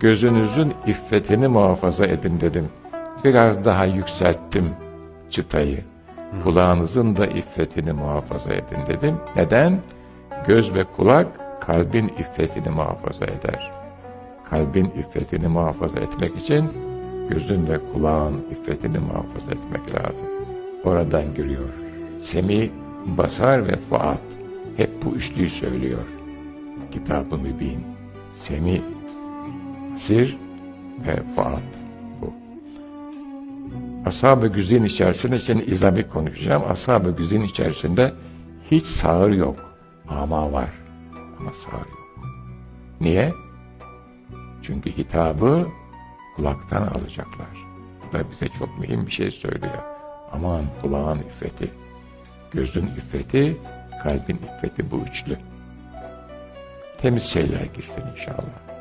gözünüzün iffetini muhafaza edin dedim. Biraz daha yükselttim çıtayı. Kulağınızın da iffetini muhafaza edin dedim. Neden? Göz ve kulak kalbin iffetini muhafaza eder. Kalbin iffetini muhafaza etmek için gözün ve kulağın iffetini muhafaza etmek lazım. Oradan giriyor. Semi, basar ve fuat hep bu üçlüyü söylüyor. Kitab-ı Mübin. Semi, sir ve fuat bu. Ashab-ı güzin içerisinde şimdi İzami konuşacağım. Ashab-ı güzin içerisinde hiç sağır yok. Ama var. Ama sağır yok. Niye? Çünkü hitabı kulaktan alacaklar. Bu da bize çok mühim bir şey söylüyor. Aman kulağın iffeti, gözün iffeti, kalbin iffeti bu üçlü. Temiz şeyler girsin inşallah.